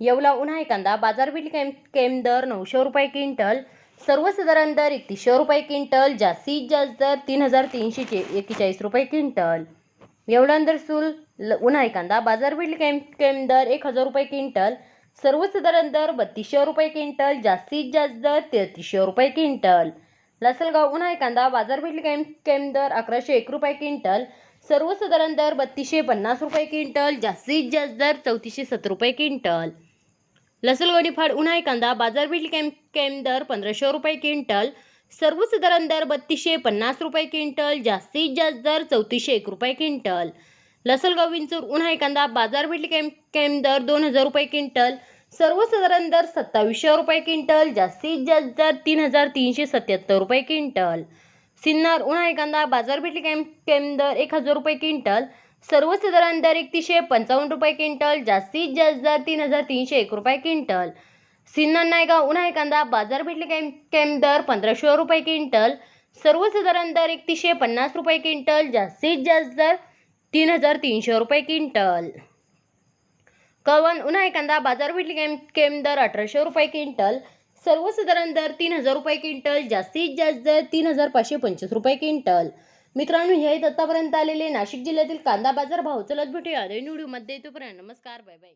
येवला उन्हाळी कांदा बाजारपेठ केम केम दर नऊशे रुपये क्विंटल सर्वसाधारण दर एकतीसशे रुपये क्विंटल जास्तीत जास्त दर तीन हजार तीनशे एक्केचाळीस रुपये क्विंटल. येवला दर सूल ल- उन्हाळी कांदा बाजारपेठ केम केम दर एक हजार रुपये क्विंटल सर्वसाधारण दर बत्तीसशे रुपये क्विंटल जास्तीत जास्त दर तेहतीसशे रुपये क्विंटल. लासलगाव उन्हाळी कांदा बाजारपेठ केम केम दर अकराशे एक रुपये क्विंटल सर्वसाधारण दर बत्तीसशे पन्नास रुपये क्विंटल जास्तीत जास्त दर चौतीसशे सत्तर रुपये क्विंटल. लसलगोणी फाड उन्हाळी कांदा बाजारपेठ केम केम दर पंधराशे रुपये क्विंटल. सर्वसाधारण दर बत्तीसशे पन्नास रुपये क्विंटल. जास्तीत जास्त दर चौतीसशे एक रुपये क्विंटल. लसलगाव विंचूर उन्हाळी कांदा बाजारपेठ केम केम दर दोन हजार रुपये क्विंटल. सर्वसाधारण दर सत्तावीसशे रुपये क्विंटल. जास्तीत जास्त दर तीन हजार तीनशे सत्याहत्तर रुपये क्विंटल. सिन्नर उन्हाळी कांदा बाजारपेठ केम केम दर एक हजार रुपये क्विंटल. सर्वसाधारण दर एकतीसशे पंचावन्न रुपये क्विंटल जास्तीत जास्त दर तीन हजार तीनशे एक रुपये क्विंटल. सिन्नर नायगाव उन्हाळी कांदा बाजारपेठ कॅम केम दर पंधराशे रुपये क्विंटल. सर्वसाधारण दर एकतीसशे पन्नास रुपये क्विंटल जास्तीत जास्त दर तीन हजार तीनशे रुपये क्विंटल. कवन उन्हाळी कांदा बाजारपेठ कॅम केम दर अठराशे रुपये क्विंटल. सर्वसाधारण दर तीन हजार रुपये क्विंटल जास्तीत जास्त दर तीन हजार पाचशे पंचवीस रुपये क्विंटल. मित्रांनो हे आहेत आतापर्यंत आलेले नाशिक जिल्ह्यातील कांदा बाजार भाव. चलत भेटूया. नवीन व्हिडिओमध्ये तोपर्यंत नमस्कार. Bye bye.